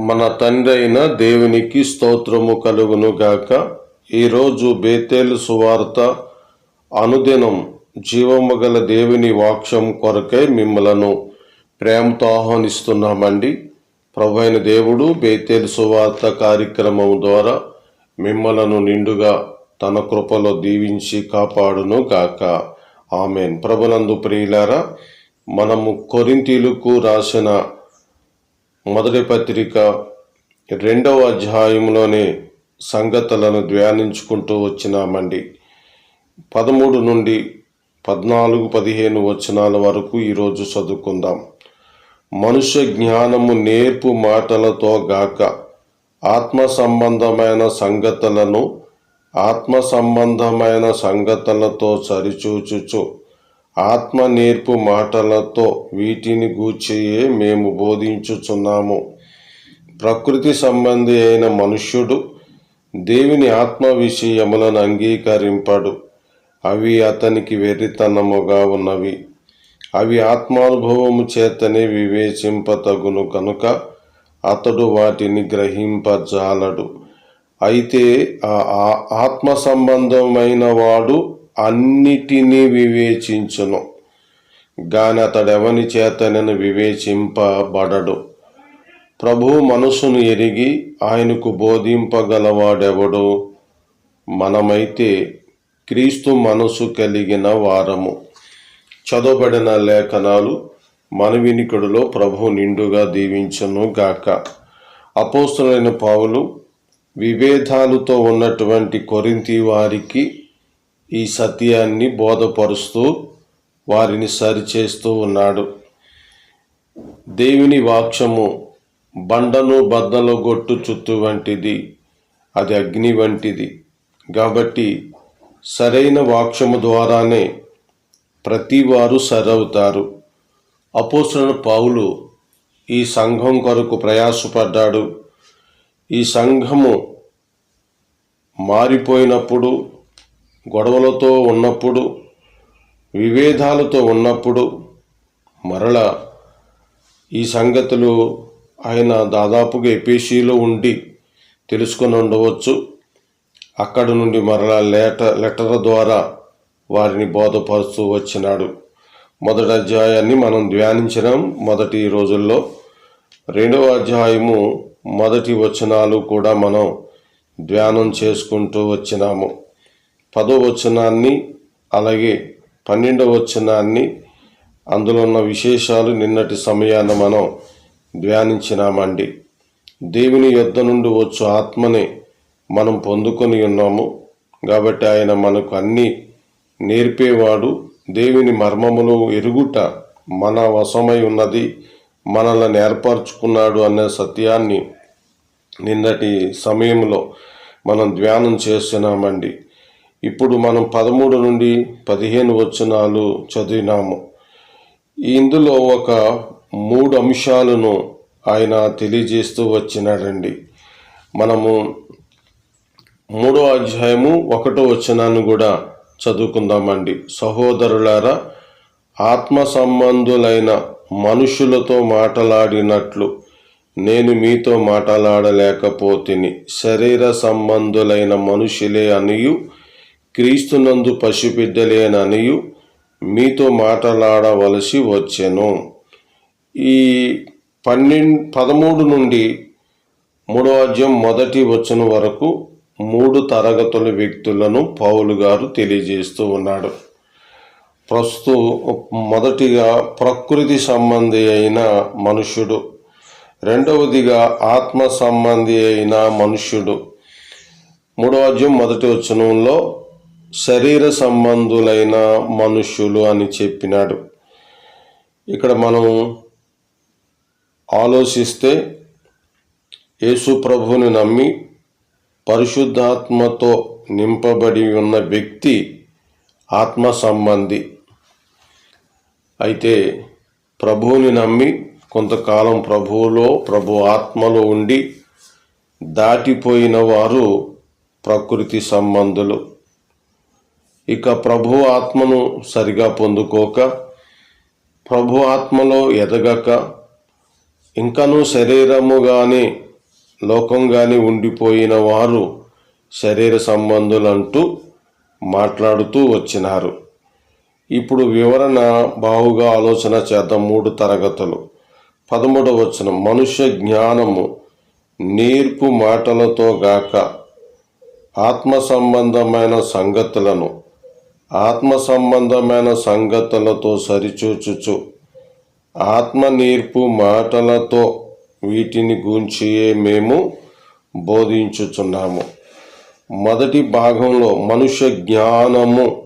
మన తండ్రి అయిన దేవునికి స్తోత్రము కలుగును గాక. ఈరోజు బేతేలు సువార్త అనుదినం జీవము గల దేవుని వాక్యం కొరకై మిమ్మలను ప్రేమతో ఆహ్వానిస్తున్నామండి. ప్రభు అయిన దేవుడు బేతేలు సువార్త కార్యక్రమం ద్వారా మిమ్మలను నిండుగా తన కృపలో దీవించి కాపాడును గాక. ఆమెన్. ప్రభునందు ప్రియులారా మనము కొరింతీలకు రాసిన మొదటి పత్రిక రెండవ అధ్యాయంలోనే సంగతులను ధ్యానించుకుంటూ వచ్చినామండి. పదమూడు నుండి పద్నాలుగు పదిహేను వచనాల వరకు ఈరోజు చదువుకుందాం. మనుష్య జ్ఞానము నేర్పు మాటలతో గాక ఆత్మ సంబంధమైన సంగతులను ఆత్మ సంబంధమైన సంగతులతో సరిచూచుచు ఆత్మ నేర్పు మాటలతో వీటిని గూర్చియే మేము బోధించుచున్నాము. ప్రకృతి సంబంధి అయిన మనుష్యుడు దేవుని ఆత్మ విషయములను అంగీకరింపడు. అవి అతనికి వెర్రితనముగా ఉన్నవి. అవి ఆత్మానుభవము చేతనే వివేచింపతగును కనుక అతడు వాటిని గ్రహింపజాలడు. అయితే ఆ ఆ- ఆత్మ సంబంధమైన వాడు అన్నిటినీ వివేచించును. గాని అతడెవని చేతనని వివేచింపబడడు. ప్రభు మనసును ఎరిగి ఆయనకు బోధింపగలవాడెవడు? మనమైతే క్రీస్తు మనసు కలిగిన వారము. చదవబడిన లేఖనాలు మన వినికుడిలో ప్రభు నిండుగా దీవించను గాక. అపోస్తులైన పావులు విభేదాలతో ఉన్నటువంటి కొరింతి వారికి ఈ సత్యాన్ని బోధపరుస్తూ వారిని సరిచేస్తూ ఉన్నాడు. దేవుని వాక్షము బండను బద్దలు గొట్టు చుట్టు వంటిది. అది అగ్ని వంటిది. కాబట్టి సరైన వాక్షము ద్వారానే ప్రతి వారు సరవుతారు. అపోసరణ పావులు ఈ సంఘం కొరకు ప్రయాసపడ్డాడు. ఈ సంఘము మారిపోయినప్పుడు గొడవలతో ఉన్నప్పుడు విభేదాలతో ఉన్నప్పుడు మరల ఈ సంగతులు ఆయన దాదాపుగా ఎపేషీలో ఉండి తెలుసుకొని ఉండవచ్చు. అక్కడ నుండి మరలా లేట లెటర్ ద్వారా వారిని బోధపరుస్తూ వచ్చినాడు. మొదటి అధ్యాయాన్ని మనం ధ్యానించినాం మొదటి రోజుల్లో. రెండవ అధ్యాయము మొదటి వచనాలు కూడా మనం ధ్యానం చేసుకుంటూ వచ్చినాము. పదో వచనాన్ని అలాగే పన్నెండవ వచనాన్ని అందులో ఉన్న విశేషాలు నిన్నటి సమయాన్ని మనం ధ్యానించినామండి. దేవుని యొద్ద నుండి వచ్చు ఆత్మని మనం పొందుకొని ఉన్నాము. కాబట్టి ఆయన మనకు అన్నీ నేర్పేవాడు. దేవుని మర్మములు ఎరుగుట మన వశమై ఉన్నది. మనల్ని ఏర్పరచుకున్నాడు అనే సత్యాన్ని నిన్నటి సమయంలో మనం ధ్యానం చేస్తున్నామండి. ఇప్పుడు మనం పదమూడు నుండి పదిహేను వచనాలు చదివినాము. ఇందులో ఒక మూడు అంశాలను ఆయన తెలియజేస్తూ వచ్చినాడండి. మనము మూడో అధ్యాయము ఒకటో వచనాన్ని కూడా చదువుకుందామండి. సహోదరులారా ఆత్మ సంబంధులైన మనుషులతో మాట్లాడినట్లు నేను మీతో మాట్లాడలేకపోతిని. శరీర సంబంధులైన మనుషులే అనియు క్రీస్తునందు పసిబిడ్డలేననియు మీతో మాట్లాడవలసి వచ్చెను. ఈ పన్నెండు పదమూడు నుండి మూడో అధ్యాయం మొదటి వచనం వరకు మూడు తరగతుల వ్యక్తులను పౌలు గారు తెలియజేస్తూ ఉన్నాడు. ప్రస్తుతం మొదటిగా ప్రకృతి సంబంధి అయిన మనుష్యుడు రెండవదిగా ఆత్మ సంబంధి అయిన మనుష్యుడు. మూడో అధ్యాయం మొదటి వచనంలో శరీర సంబంధులైన మనుష్యులు అని చెప్పినాడు. ఇక్కడ మనం ఆలోచిస్తే యేసు ప్రభువుని నమ్మి పరిశుద్ధాత్మతో నింపబడి ఉన్న వ్యక్తి ఆత్మ సంబంధి. అయితే ప్రభువుని నమ్మి కొంతకాలం ప్రభువులో ప్రభు ఆత్మలో ఉండి దాటిపోయిన వారు ప్రకృతి సంబంధులు. ఇక ప్రభు ఆత్మను సరిగా పొందుకోక ప్రభు ఆత్మలో ఎదగక ఇంకనూ శరీరముగానే లోకంగానే ఉండిపోయిన వారు శరీర సంబంధులంటూ మాట్లాడుతూ వచ్చినారు. ఇప్పుడు వివరణ బావుగా ఆలోచన చేద్దాం మూడు తరగతులు. పదమూడవ వచనం మనుష్య జ్ఞానము నేర్పు మాటలతో గాక ఆత్మ సంబంధమైన సంగతులను ఆత్మ సంబంధమైన సంగతులతో సరిచూచుచు. ఆత్మ నేర్పు మాటలతో వీటిని గురించియే మేము బోధించుచున్నాము. మొదటి భాగంలో మనుష్య జ్ఞానము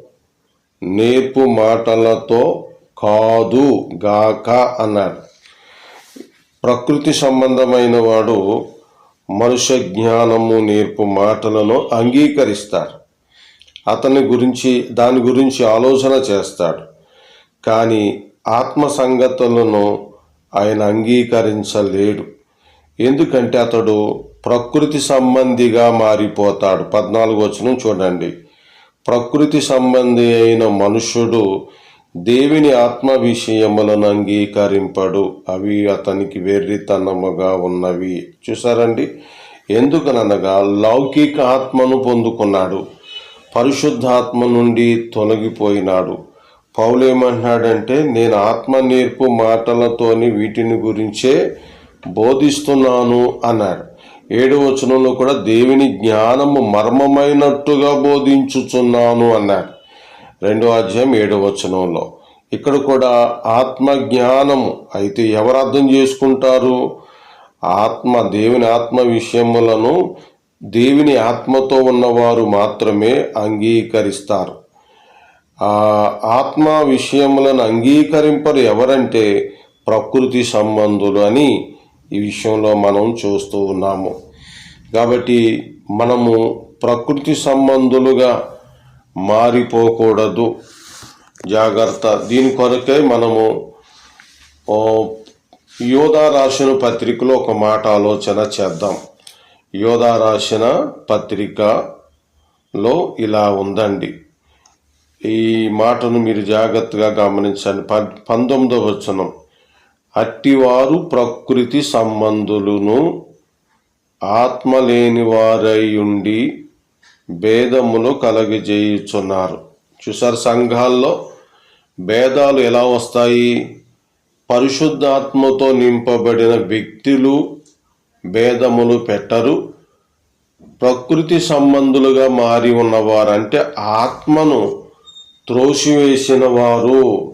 నేర్పు మాటలతో కాదు గాక అన్నాడు. ప్రకృతి సంబంధమైన వాడు మనుష్య జ్ఞానము నేర్పు మాటలను అంగీకరిస్తారు అతని గురించి దాని గురించి ఆలోచన చేస్తాడు. కానీ ఆత్మ సంగతులను ఆయన అంగీకరించలేడు. ఎందుకంటే అతడు ప్రకృతి సంబంధిగా మారిపోతాడు. పద్నాలుగు వచనం చూడండి. ప్రకృతి సంబంధి అయిన మనుష్యుడు దేవుని ఆత్మ విషయములను అంగీకరింపడు. అవి అతనికి వెర్రితనముగా ఉన్నవి. చూసారండి? ఎందుకనగా లౌకిక ఆత్మను పొందుకున్నాడు. పరిశుద్ధాత్మ నుండి తొలగిపోయినాడు. పౌలేమంటున్నాడంటే నేను ఆత్మ నేర్పు మాటలతోని వీటిని గురించే బోధిస్తున్నాను అన్నాడు. ఏడు వచనంలో కూడా దేవుని జ్ఞానము మర్మమైనట్టుగా బోధించుచున్నాను అన్నాడు. రెండో అధ్యాయం ఏడవ వచనంలో. ఇక్కడ కూడా ఆత్మ జ్ఞానము అయితే ఎవరు అర్థం చేసుకుంటారు? ఆత్మ దేవుని ఆత్మ విషయములను దేవుని ఆత్మతో ఉన్నవారు మాత్రమే అంగీకరిస్తారు. ఆత్మ విషయములను అంగీకరింపరు ఎవరంటే ప్రకృతి సంబంధులు అని ఈ విషయంలో మనం చూస్తూ ఉన్నాము. కాబట్టి మనము ప్రకృతి సంబంధులుగా మారిపోకూడదు. జాగ్రత్త. దీని కొరకే మనము యోధా రాసిన పత్రికలో ఒక మాట ఆలోచన చేద్దాం. యోధా రాసిన పత్రికలో ఇలా ఉందండి. ఈ మాటను మీరు జాగ్రత్తగా గమనించండి. ప పంతొమ్మిదవ వచనం. అట్టివారు ప్రకృతి సంబంధులను ఆత్మ లేని వారై ఉండి భేదములు కలగజేయుచున్నారు. చూసారు సంఘాల్లో భేదాలు ఎలా వస్తాయి? పరిశుద్ధాత్మతో నింపబడిన వ్యక్తులు భేదములు పెట్టరు. ప్రకృతి సంబంధులుగా మారి ఉన్నవారు అంటే ఆత్మను త్రోసివేసిన వారు.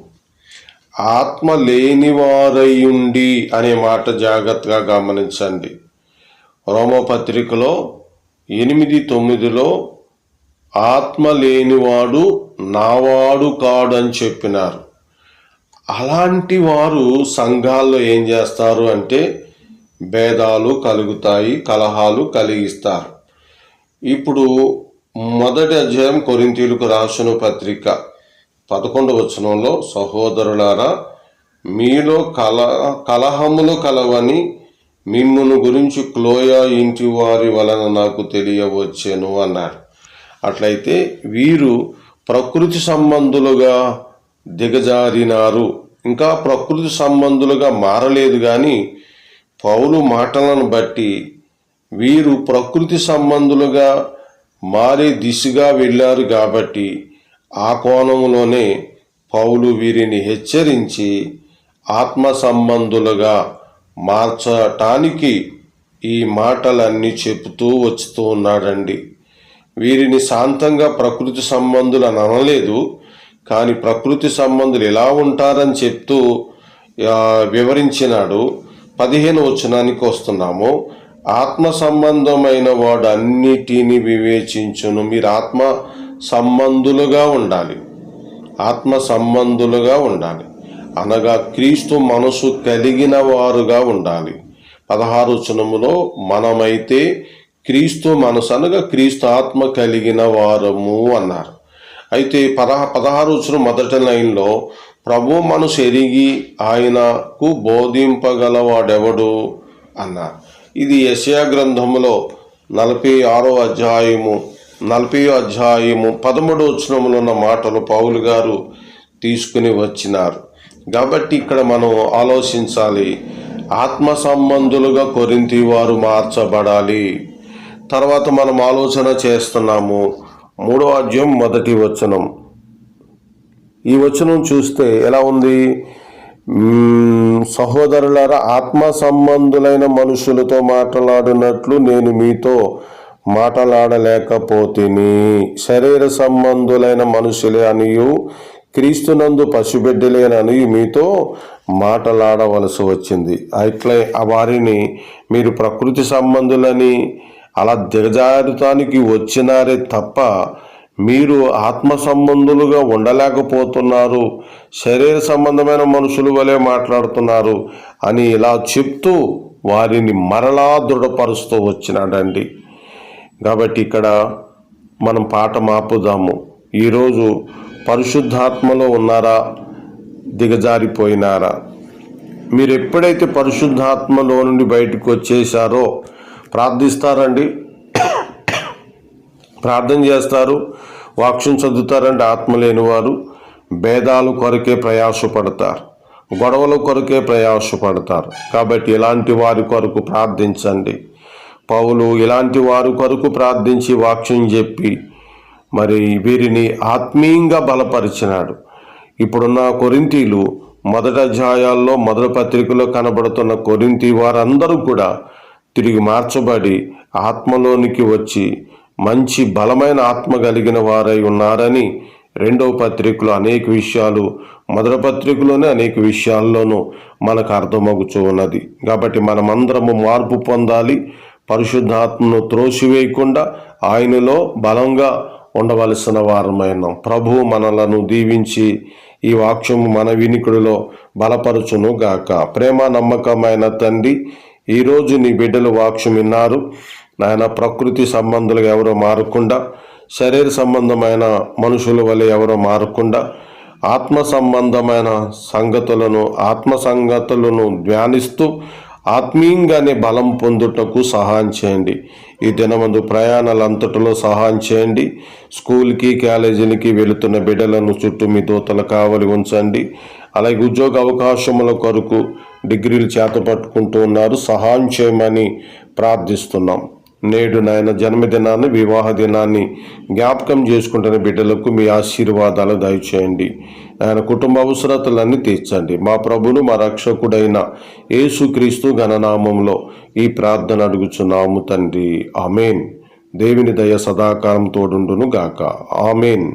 ఆత్మ లేనివారయ్యుండి అనే మాట జాగ్రత్తగా గమనించండి. రోమపత్రికలో ఎనిమిది తొమ్మిదిలో ఆత్మ లేనివాడు నావాడు కాడు అని చెప్పినారు. అలాంటి వారు సంఘాల్లో ఏం చేస్తారు అంటే భేదాలు కలుగుతాయి కలహాలు కలిగిస్తారు. ఇప్పుడు మొదటి అధ్యాయం కొరింతీలకు రాసిన పత్రిక పదకొండు వచనంలో సహోదరులారా మీలో కల కలహములు కలవని మిమ్మును గురించి క్లోయా ఇంటి వారి వలన నాకు తెలియవచ్చెను అన్నారు. అట్లయితే వీరు ప్రకృతి సంబంధులుగా దిగజారినారు. ఇంకా ప్రకృతి సంబంధులుగా మారలేదు కానీ పౌలు మాటలను బట్టి వీరు ప్రకృతి సంబంధులుగా మారే దిశగా వెళ్ళారు కాబట్టి ఆ కోణంలోనే పౌలు వీరిని హెచ్చరించి ఆత్మ సంబంధులుగా మార్చటానికి ఈ మాటలన్నీ చెబుతూ వచ్చుతూ ఉన్నాడండి. వీరిని శాంతంగా ప్రకృతి సంబంధులు అని అనలేదు కానీ ప్రకృతి సంబంధులు ఎలా ఉంటారని చెప్తూ వివరించినాడు. పదిహేను వచనానికి వస్తున్నాము. ఆత్మ సంబంధమైన వాడు అన్నిటిని వివేచించును. మీరు ఆత్మ సంబంధులుగా ఉండాలి. ఆత్మ సంబంధులుగా ఉండాలి. అనగా క్రీస్తు మనసు కలిగిన వారుగా ఉండాలి. పదహారు వచనములో మనమైతే క్రీస్తు మనసు అనగా క్రీస్తు ఆత్మ కలిగిన వారము అన్నారు. అయితే పదహ పదహారు వచ్చిన మొదటి లైన్లో ప్రభు మనసు ఎరిగి ఆయనకు బోధింపగలవాడెవడు? అన్నారు. ఇది యశయా గ్రంథంలో నలభై ఆరో అధ్యాయము నలభై అధ్యాయము పదమూడు వచనములో ఉన్న మాటలు పౌలు గారు తీసుకుని వచ్చినారు. కాబట్టి ఇక్కడ మనం ఆలోచించాలి. ఆత్మ సంబంధులుగా కొరింతి వారు మార్చబడాలి. తర్వాత మనం ఆలోచన చేస్తున్నాము. మూడో అధ్యాయం మొదటి వచనం. ఈ వచనం చూస్తే ఎలా ఉంది? మ్మ్, సహోదరులారా ఆత్మ సంబంధులైన మనుషులతో మాట్లాడినట్లు నేను మీతో మాట్లాడలేకపోతేని. శరీర సంబంధులైన మనుషులే అనియు క్రీస్తునందు పసిబిడ్డలేనని మీతో మాట్లాడవలసి వచ్చింది. అట్లే ఆ వారిని మీరు ప్రకృతి సంబంధులని అలా దిగజారుతానికి వచ్చినారే తప్ప మీరు ఆత్మ సంబంధులుగా ఉండలేకపోతున్నారు. శరీర సంబంధమైన మనుషులు వలె మాట్లాడుతున్నారు అని ఇలా చెప్తూ వారిని మరలా దృఢపరుస్తూ వచ్చినాడండి. కాబట్టి ఇక్కడ మనం పాట మాపుదాము. ఈరోజు పరిశుద్ధాత్మలో ఉన్నారా? దిగజారిపోయినారా? మీరు ఎప్పుడైతే పరిశుద్ధాత్మలో నుండి బయటకు వచ్చేసారో ప్రార్థిస్తారండి. ప్రార్థన చేస్తారు. వాక్యం చదువుతారంటే ఆత్మ లేనివారు భేదాలు కొరకే ప్రయాసపడతారు. గొడవల కొరకే ప్రయాసపడతారు. కాబట్టి ఇలాంటి వారి కొరకు ప్రార్థించండి. పౌలు ఇలాంటి వారి కొరకు ప్రార్థించి వాక్యం చెప్పి మరి వీరిని ఆత్మీయంగా బలపరిచినాడు. ఇప్పుడున్న కొరింతీలు మొదట అధ్యాయాల్లో మొదటి పత్రికలో కనబడుతున్న కొరింతి వారందరూ కూడా తిరిగి మార్చబడి ఆత్మలోనికి వచ్చి మంచి బలమైన ఆత్మ కలిగిన వారై ఉన్నారని రెండవ పత్రికలో అనేక విషయాలు మొదటి పత్రికలోనే అనేక విషయాల్లోనూ మనకు అర్థమగుచూ ఉన్నది. కాబట్టి మనమందరము మార్పు పొందాలి పరిశుద్ధాత్మను త్రోసివేయకుండా ఆయనలో బలంగా ఉండవలసిన వారమైన ప్రభు మనలను దీవించి ఈ వాక్యము మన వినికుడిలో బలపరచును గాక. ప్రేమ నమ్మకమైన తండ్రి ఈరోజు నీ బిడ్డలు వాక్షం విన్నారు. నాయన ప్రకృతి సంబంధులుగా ఎవరో మారకుండా శరీర సంబంధమైన మనుషుల వల్ల ఎవరో మారకుండా ఆత్మ సంబంధమైన సంగతులను ఆత్మ సంగతులను ధ్యానిస్తూ ఆత్మీయంగానే బలం పొందుటకు సహాయం చేయండి. ఈ దినమందు ప్రయాణాలంతటిలో సహాయం చేయండి. స్కూల్కి కాలేజీలకి వెళుతున్న బిడ్డలను చుట్టూ మీ దూతలు కావలి ఉంచండి. అలాగే ఉద్యోగ అవకాశముల కొరకు డిగ్రీలు చేతపట్టుకుంటూ ఉన్నారు. సహాయం చేయమని ప్రార్థిస్తున్నాం. నేడు నాయన జన్మదినాన్ని వివాహ దినాన్ని జ్ఞాపకం చేసుకుంటున్న బిడ్డలకు మీ ఆశీర్వాదాలు దయచేయండి. ఆయన కుటుంబ అవసరతలన్నీ తీర్చండి. మా ప్రభును మా రక్షకుడైన యేసుక్రీస్తు గణనామంలో ఈ ప్రార్థన అడుగుచున్నాము తండ్రి. ఆమెన్. దేవుని దయ సదాకాలం తోడుండును గాక ఆమెన్.